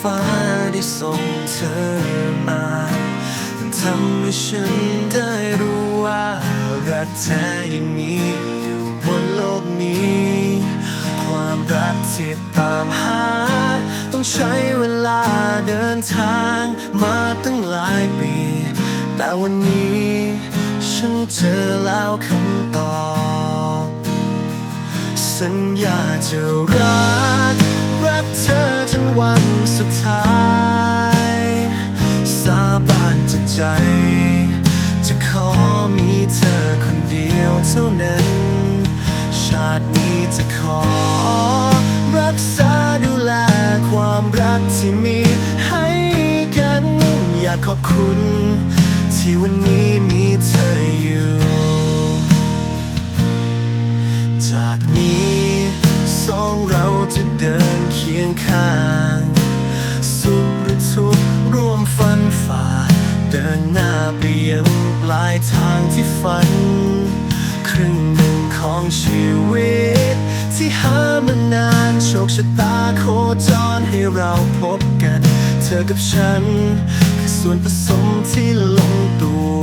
ฟ้าได้ส่งเธอมาทำให้ฉันได้รู้ว่ารักแท้ยังมีอยู่บนโลกนี้ ความรักที่ตามหา ต้องใช้เวลาเดินทางมาตั้งหลายปี แต่วันนี้ ฉันเจอแล้วคำตอบ สัญญาจะรัก เท่านั้น ชาตินี้จะขอ รักษาดูแลความรักที่มีให้กัน อยากขอบคุณ ที่วันนี้มีเธออยู่ จากนี้สองเราจะเดินเคียงข้างสุขหรือทุกข์ร่วมฟันฝ่า เดินหน้าไปยังปลายทางที่ฝัน รึ่งหนึ่งของชีวิต ที่หามานานโชคชะตาโคจรให้เราพบกัน เธอกับฉัน คือส่วนผสมที่ลงตัว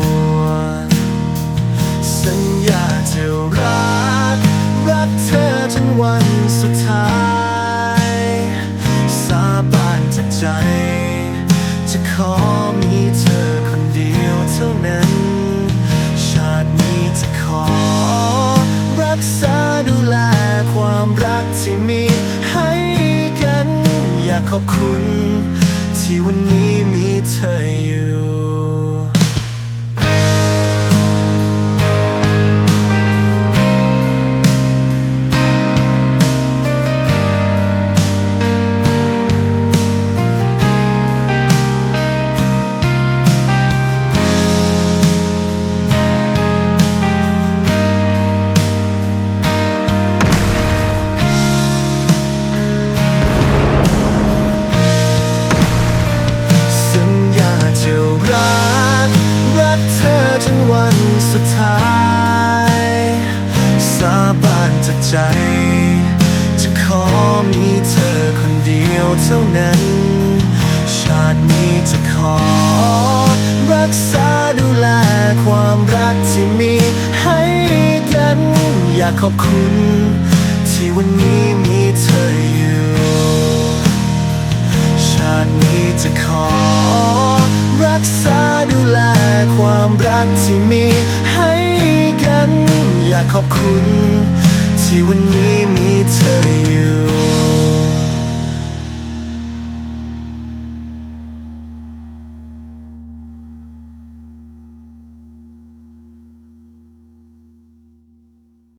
สัญญาจะรัก รักเธอจนวันสุดท้าย อยากขอบคุณ เท่านั้น ชาตินี้จะขอ รักษาดูแลความรักที่มีให้กัน อยากขอบคุณ ที่วันนี้มีเธออยู่ ชาตินี้จะขอ รักษาดูแลความรักที่มีให้กัน อยากขอบคุณ ที่วันนี้มีเธออยู่